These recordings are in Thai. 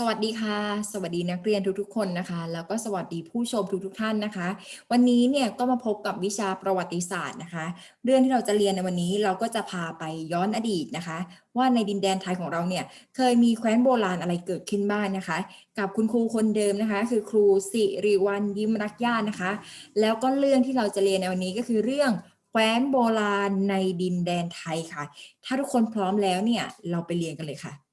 สวัสดีค่ะ สวัสดีนักเรียนทุกๆคนนะคะ แล้วก็สวัสดีผู้ชมทุกๆท่านนะคะ วันนี้เนี่ยก็มาพบกับวิชาประวัติศาสตร์นะคะ เรื่องที่เราจะเรียนในวันนี้เราก็จะพาไปย้อนอดีตนะคะ ว่าในดินแดนไทยของเราเนี่ยเคยมีแคว้นโบราณอะไรเกิดขึ้นบ้างนะคะ กับคุณครูคนเดิมนะคะ คือครูสิริวัลยิ้มรักญาตินะคะ แล้วก็เรื่องที่เราจะเรียนในวันนี้ก็คือเรื่องแคว้นโบราณในดินแดนไทยค่ะ ถ้าทุกคนพร้อมแล้วเนี่ยเราไปเรียนกันเลยค่ะ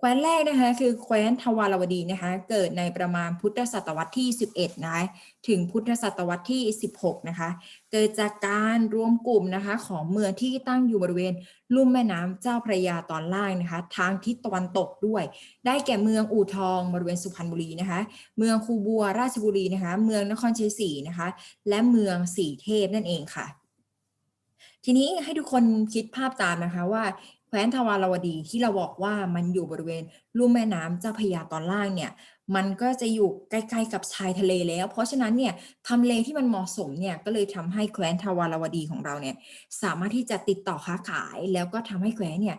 แคว้นแรกนะคะคือแคว้นทวารวดีนะคะเกิดในประมาณพุทธศตวรรษที่ 11นะคะถึงพุทธศตวรรษที่ 16 นะคะ เกิดจากการรวมกลุ่มนะคะของเมืองที่ตั้งอยู่บริเวณลุ่มแม่น้ำเจ้าพระยาตอนล่างนะคะ ทางทิศตะวันตกด้วย ได้แก่เมืองอู่ทองบริเวณสุพรรณบุรีนะคะ เมืองคูบัวราชบุรีนะคะ เมืองนครชัยศรีนะคะ และเมืองสีเทพนั่นเองค่ะทีนี้ให้ทุกคนคิดภาพตามนะคะว่า แคว้นทวารวดีที่เราบอกว่ามันอยู่บริเวณลุ่มแม่น้ำเจ้าพยาตอนล่างเนี่ยมันก็จะอยู่ใกล้ๆกับชายทะเลแล้ว เพราะฉะนั้นเนี่ยทำเลที่มันเหมาะสมเนี่ยก็เลยทำให้แคว้นทวารวดีของเราเนี่ยสามารถที่จะติดต่อค้าขาย แล้วก็ทำให้แคว้นเนี่ย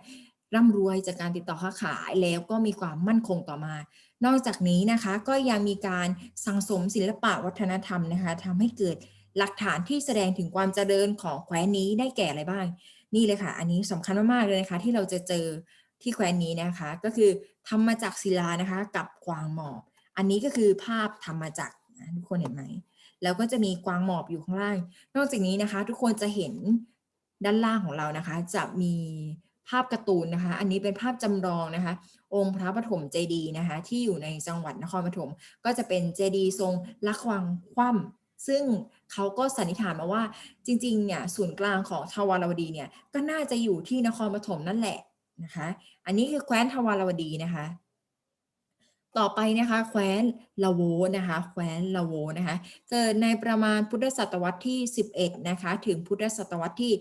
ร่ำรวยจากการติดต่อค้าขายแล้วก็มีความมั่นคงต่อมา นอกจากนี้นะคะก็ยังมีการสังสมศิลปะวัฒนธรรมนะคะทำให้เกิดหลักฐานที่แสดงถึงความเจริญของแคว้นนี้ได้แก่อะไรบ้าง นี่เลยค่ะ อันนี้สำคัญมากๆเลยนะคะ ที่เราจะเจอที่แคว้นนี้นะคะ ก็คือทำมาจากศิลานะคะ กับกวางหมอบ อันนี้ก็คือภาพทำมาจากนะทุกคนเห็นไหมแล้วก็จะมีกวางหมอบอยู่ข้างล่าง นอกจากนี้นะคะ ทุกคนจะเห็นด้านล่างของเรานะคะ จะมีภาพการ์ตูนนะคะ อันนี้เป็นภาพจำลองนะคะ องค์พระปฐมเจดีย์นะคะ ที่อยู่ในจังหวัดนครปฐมก็จะเป็นเจดีย์ทรงละควังคว่ำ ซึ่งเขาก็สันนิษฐานมาว่าจริงๆเนี่ยศูนย์กลางของทวารวดีเนี่ยก็น่าจะอยู่ที่นครปฐมนั่นแหละนะคะอันนี้คือแคว้นทวารวดีนะคะต่อไปนะคะแคว้นละโวนะคะแคว้นละโวนะคะเกิดในประมาณพุทธศตวรรษที่ 11นะคะถึงพุทธศตวรรษที่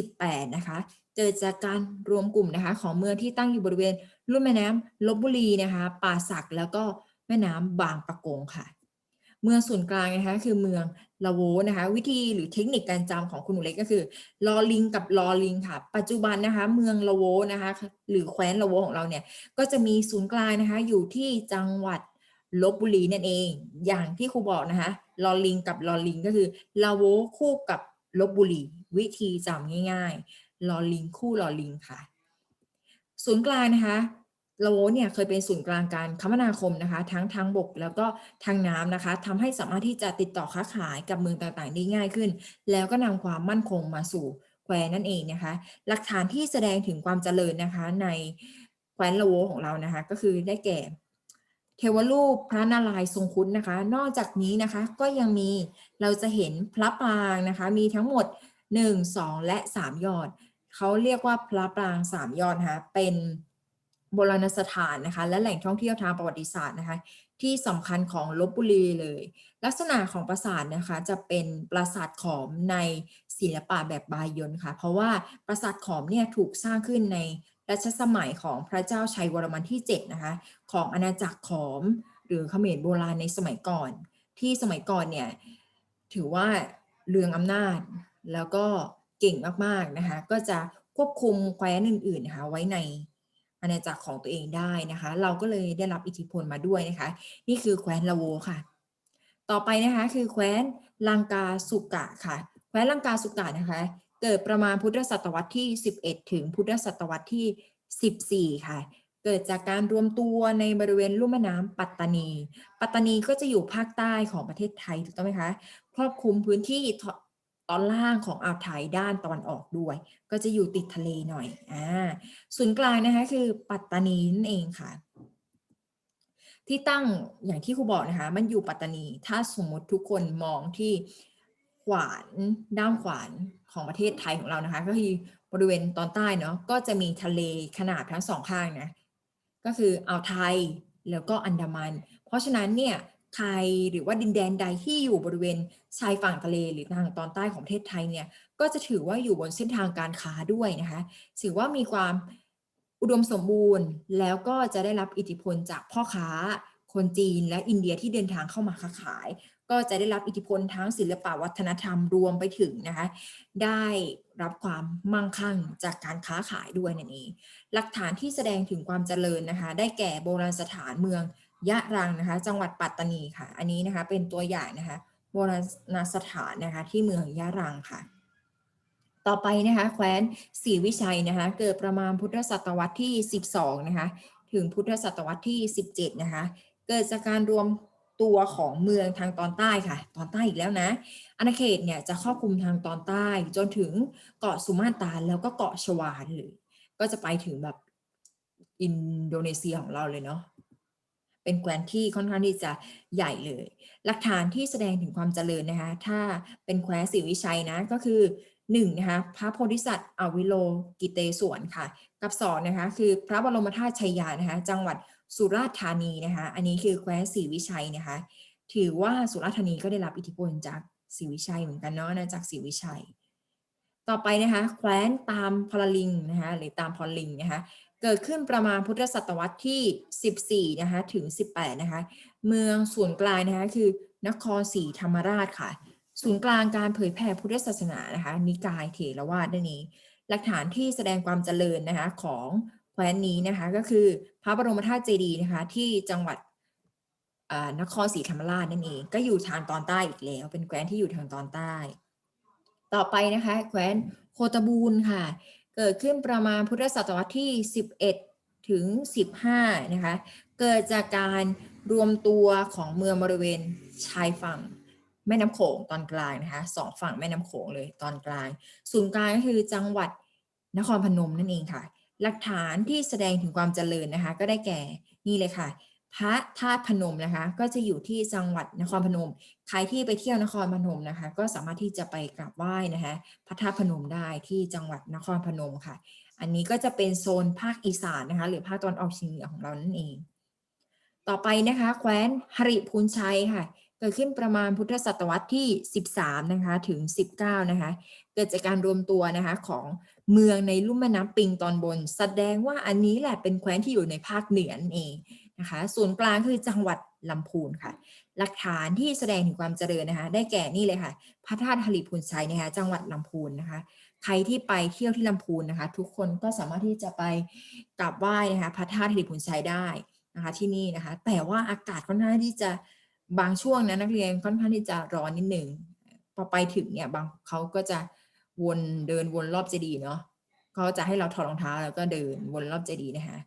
18นะคะเกิดจากการรวมกลุ่มนะคะของเมืองที่ตั้งอยู่บริเวณลุ่มแม่น้ำลบบุรีนะคะป่าสักแล้วก็แม่น้ำบางปะกงค่ะ เมืองศูนย์กลางนะคะคือเมืองลาโวนะคะวิธีหรือเทคนิคการจำของคุณหนูเล็กก็คือลอลิงกับลอลิงค่ะ ปัจจุบันนะคะเมืองลาโวนะคะหรือแคว้นลาโวของเราเนี่ยก็จะมีศูนย์กลางนะคะอยู่ที่จังหวัดลบบุรีนั่นเอง อย่างที่ครูบอกนะคะลอลิงกับลอลิงก็คือลาโวคู่กับลบบุรีวิธีจำง่าย ๆลอลิงคู่ลอลิงค่ะ ศูนย์กลางนะคะ ลาโวเนี่ยเคยเป็นศูนย์กลางการคมนาคมนะคะ ทั้งทางบกแล้วก็ทางน้ำนะคะทำให้สามารถที่จะติดต่อค้าขายกับเมืองต่างๆได้ง่ายขึ้น แล้วก็นำความมั่นคงมาสู่แควนนั่นเองนะคะ หลักฐานที่แสดงถึงความเจริญนะคะในแคว้นลาโวของเรานะคะ ก็คือได้แก่ เทวรูปพระนารายณ์ทรงคุดนะคะ นอกจากนี้นะคะก็ยังมีเราจะเห็นพระปรางนะคะ มีทั้งหมด 1 2 และ 3 ยอดเขาเรียกว่าพระปราง 3 ยอดนะคะเป็น โบราณสถานนะคะ และแหล่งท่องเที่ยวทางประวัติศาสตร์นะคะ ที่สำคัญของลบบุรีเลย ลักษณะของปราสาทนะคะจะเป็นปราสาทขอมในศิลปะแบบบายนค่ะ เพราะว่าปราสาทขอมเนี่ยถูกสร้างขึ้นในรัชสมัยของพระเจ้าชัยวรมันที่7นะคะของอาณาจักรขอม หรือเขมรโบราณในสมัยก่อน ที่สมัยก่อนเนี่ยถือว่าเรืองอำนาจ แล้วก็เก่งมากๆนะคะ ก็จะควบคุมแคว้นอื่นๆนะคะไว้ใน อาณาจักรของตัวเองได้นะคะ เราก็เลยได้รับอิทธิพลมาด้วยนะคะ นี่คือแคว้นลาโวค่ะ ต่อไปนะคะคือแคว้นลังกาสุกะค่ะ แคว้นลังกาสุกะนะคะ เกิดประมาณพุทธศตวรรษที่ 11 ถึงพุทธศตวรรษที่ 14 ค่ะ เกิดจากการรวมตัวในบริเวณลุ่มแม่น้ำปัตตานี ปัตตานีก็จะอยู่ภาคใต้ของประเทศไทยถูกต้องไหมคะ ครอบคลุมพื้นที่ ตอนล่างของอ่าวไทยด้านตะวันออกด้วย ก็จะอยู่ติดทะเลหน่อยอ่าศูนย์กลางนะคะคือปัตตานีนั่นเองค่ะ ที่ตั้งอย่างที่ครูบอกนะคะ มันอยู่ปัตตานี ถ้าสมมติทุกคนมองที่ขวานด้ามขวานของประเทศไทยของเรานะคะ ก็คือบริเวณตอนใต้เนาะก็จะมีทะเลขนาดทั้งสองข้างนะก็คืออ่าวไทยแล้วก็อันดามัน เพราะฉะนั้นเนี่ย ไทย หรือว่าดินแดนใดที่อยู่บริเวณชายฝั่งทะเลหรือทางตอนใต้ของประเทศไทยเนี่ยก็จะถือว่าอยู่บนเส้นทางการค้าด้วยนะคะถือว่ามีความอุดมสมบูรณ์ แล้วก็จะได้รับอิทธิพลจากพ่อค้าคนจีนและอินเดียที่เดินทางเข้ามาค้าขาย ก็จะได้รับอิทธิพลทั้งศิลปวัฒนธรรมรวมไปถึงนะคะได้รับความมั่งคั่งจากการค้าขายด้วยนั่นเองหลักฐานที่แสดงถึงความเจริญนะคะ ได้แก่โบราณสถานเมือง ยะรังนะคะ จังหวัดปัตตานีค่ะ อันนี้นะคะเป็นตัวอย่างนะคะโบราณสถานนะคะที่เมืองยะรังค่ะ ต่อไปนะคะแคว้นศรีวิชัยนะคะ เกิดประมาณพุทธศตวรรษที่ 12 นะคะ ถึงพุทธศตวรรษที่ 17 นะคะ เกิดจากการรวมตัวของเมืองทางตอนใต้ค่ะ ตอนใต้อีกแล้วนะ อาณาเขตเนี่ยจะครอบคลุมทางตอนใต้จนถึงเกาะสุมาตราแล้วก็เกาะชวาเลยก็จะไปถึงแบบอินโดนีเซียของเราเลยเนาะ เป็นแคว้นที่ค่อนข้างที่จะใหญ่เลย หลักฐานที่แสดงถึงความเจริญนะคะ ถ้าเป็นแคว้นศรีวิชัยนะก็คือหนึ่งนะคะพระโพธิสัตว์อวิโลกิเตศวรค่ะ กับสองนะคะคือพระบรมธาตุชัยยานะคะ จังหวัดสุราษฎร์ธานีนะคะ อันนี้คือแคว้นศรีวิชัยนะคะ ถือว่าสุราษฎร์ธานีก็ได้รับอิทธิพลจากศรีวิชัยเหมือนกันเนาะนะจากศรีวิชัย ต่อไปนะคะแคว้นตามพลลิงนะคะหรือตามพลลิงนะคะ เกิดขึ้นประมาณพุทธศตวรรษที่ 14 นะคะ ถึง 18 นะคะ เมืองศูนย์กลางนะคะ คือนครศรีธรรมราชค่ะ ศูนย์กลางการเผยแผ่พุทธศาสนานะคะ นิกายเถรวาทนั่นเองหลักฐานที่แสดงความเจริญนะคะของแคว้นนี้นะคะก็คือพระบรมธาตุเจดีย์นะคะที่จังหวัดนครศรีธรรมราชนั่นเองก็อยู่ทางตอนใต้อีกแล้ว เป็นแคว้นที่อยู่ทางตอนใต้ ต่อไปนะคะ แคว้นโคตบูลค่ะ เกิดขึ้นประมาณพุทธศตวรรษที่ 11 ถึง 15 นะคะ เกิดจากการรวมตัวของเมืองบริเวณชายฝั่งแม่น้ำโขงตอนกลางนะคะสองฝั่งแม่น้ำโขงเลยตอนกลาง ศูนย์กลางก็คือจังหวัดนครพนมนั่นเองค่ะ หลักฐานที่แสดงถึงความเจริญนะคะ ก็ได้แก่นี่เลยค่ะ พระธาตุพนมนะคะ ก็จะอยู่ที่จังหวัดนครพนม ใครที่ไปเที่ยวนครพนมนะคะ ก็สามารถที่จะไปกราบไหว้นะคะพระธาตุพนมได้ที่จังหวัดนครพนมค่ะ อันนี้ก็จะเป็นโซนภาคอีสานนะคะ หรือภาคตะวันออกเฉียงเหนือของเรานั่นเอง ต่อไปนะคะ แคว้นหริพูนชัยค่ะเกิดขึ้นประมาณพุทธศตวรรษที่ 13 นะคะ ถึง 19 นะคะ เกิดจากการรวมตัวนะคะของเมืองในลุ่มแม่น้ำปิงตอนบน แสดงว่าอันนี้แหละเป็นแคว้นที่อยู่ในภาคเหนือนั่นเอง นะคะส่วนกลางคือจังหวัดลำพูนค่ะ หลักฐานที่แสดงถึงความเจริญนะคะ ได้แก่นี่เลยค่ะ พระธาตุหริพูนชัยนะคะ จังหวัดลำพูนนะคะ ใครที่ไปเที่ยวที่ลำพูนนะคะ ทุกคนก็สามารถที่จะไปกราบไหว้นะคะ พระธาตุหริพูนชัยได้นะคะที่นี่นะคะ แต่ว่าอากาศค่อนข้างที่จะบางช่วงนะนักเรียนค่อนข้างที่จะร้อนนิดหนึ่งพอไปถึงเนี่ยบางเขาก็จะวนเดินวนรอบเจดีย์เนาะเขาจะให้เราถอดรองเท้าแล้วก็เดินวนรอบเจดีย์นะคะ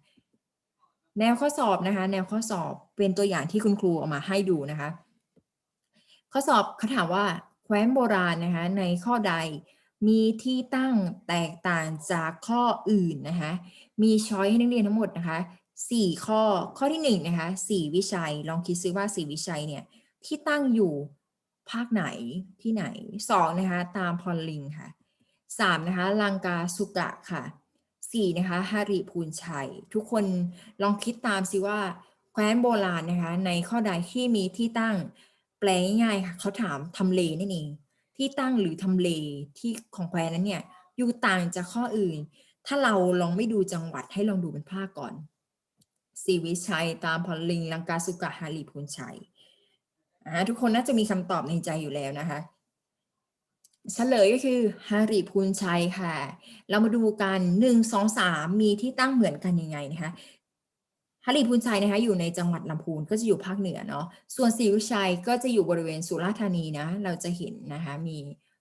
แนวข้อสอบนะคะ แนวข้อสอบเป็นตัวอย่างที่คุณครูเอามาให้ดูนะคะ ข้อสอบเขาถามว่าแคว้นโบราณนะคะในข้อใดมีที่ตั้งแตกต่างจากข้ออื่นนะคะ มีช้อยให้นักเรียนทั้งหมดนะคะสี่ข้อ ข้อที่หนึ่งนะคะสี่วิชัย ลองคิดซิว่าสี่วิชัยเนี่ยที่ตั้งอยู่ภาคไหนที่ไหนสองนะคะ ตามพรลิงค่ะสามนะคะ ลังกาสุกะค่ะ สี่นะคะฮาริพูนชัย ทุกคนลองคิดตามสิว่าแคว้นโบราณนะคะในข้อใดที่มีที่ตั้งแปลง่ายๆค่ะเขาถามทำเลนั่นเองที่ตั้งหรือทำเลที่ของแคว้นนั้นเนี่ยอยู่ต่างจากข้ออื่น ถ้าเราลองไม่ดูจังหวัดให้ลองดูเป็นภาคก่อนศรีวิชัยตามพอลิงลังกาสุกะฮาริพูนชัยทุกคนน่าจะมีคำตอบในใจอยู่แล้วนะคะ เฉลยก็คือฮาริพูนชัยค่ะ เรามาดูกันหนึ่งสองสามมีที่ตั้งเหมือนกันยังไงนะคะฮาริพูนชัยนะคะอยู่ในจังหวัดลำพูนก็จะอยู่ภาคเหนือเนาะส่วนศรีวิชัยก็จะอยู่บริเวณสุราษฎร์ธานีนะเราจะเห็นนะคะมี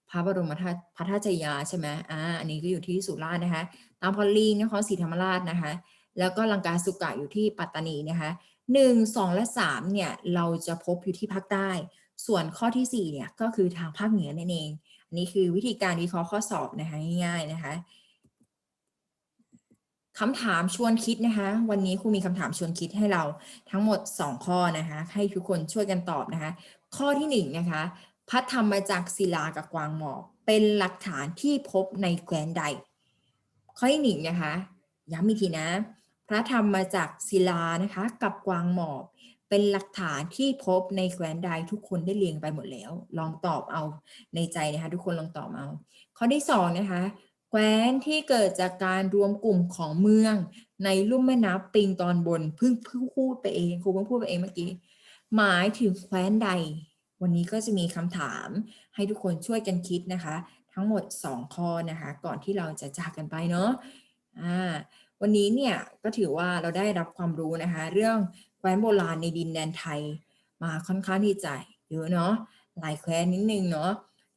พระบรมธาตุพระธาตุยาใช่ไหมอ่าอันนี้ก็อยู่ที่สุราษฎร์นะคะ ตามพอลลิงนครศรีธรรมราชนะคะ แล้วก็ลังกาสุกะอยู่ที่ปัตตานีนะคะหนึ่งสองและสามเนี่ยเราจะพบอยู่ที่ภาคใต้ ส่วนข้อที่สี่เนี่ยก็คือทางภาคเหนือนั่นเอง อันนี้คือวิธีการวิเคราะห์ข้อสอบนะคะง่ายๆนะคะคำถามชวนคิดนะคะ วันนี้ครูมีคำถามชวนคิดให้เราทั้งหมด 2 ข้อนะคะ ให้ทุกคนช่วยกันตอบนะคะ ข้อที่1นนะคะพัดทำมาจากศิลากับกวางหมอกเป็นหลักฐานที่พบในแคว้นใด ข้อที่หนึ่งนะคะย้ำอีกทีนะ พระธรรมมาจากศิลานะคะ กับกวางหมอบ เป็นหลักฐานที่พบในแคว้นใดทุกคนได้เรียงไปหมดแล้ว ลองตอบเอาในใจนะคะ ทุกคนลองตอบเอา ข้อที่สองนะคะแคว้นที่เกิดจากการรวมกลุ่มของเมือง ในลุ่มแม่น้ำปิงตอนบนเพิ่งเพิ่งพูดไปเองครูเพิ่งพูดไปเองเมื่อกี้ หมายถึงแคว้นใด วันนี้ก็จะมีคำถามให้ทุกคนช่วยกันคิดนะคะ ทั้งหมด 2 ข้อนะคะ ก่อนที่เราจะจากกันไปเนาะอ่า วันนี้เนี่ยก็ถือว่าเราได้รับความรู้นะคะ เรื่องแคว้นโบราณในดินแดนไทย มาค่อนข้างที่จะเยอะเนาะหลายแคว้นนิดนึงเนาะ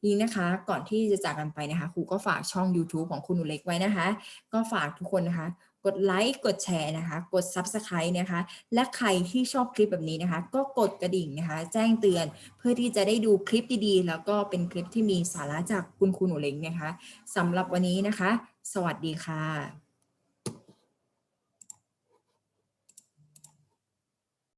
นี่นะคะก่อนที่จะจากกันไปนะคะครูก็ฝากช่อง YouTube ของคุณหนูเล็กไว้นะคะ ก็ฝากทุกคนนะคะ กดไลค์กดแชร์นะคะ กด Subscribe นะคะ และใครที่ชอบคลิปแบบนี้นะคะ ก็กดกระดิ่งนะคะ แจ้งเตือนเพื่อที่จะได้ดูคลิปดีๆ แล้วก็เป็นคลิปที่มีสาระจากคุณครูหนูเล็กนะคะสำหรับวันนี้นะคะ สวัสดีค่ะ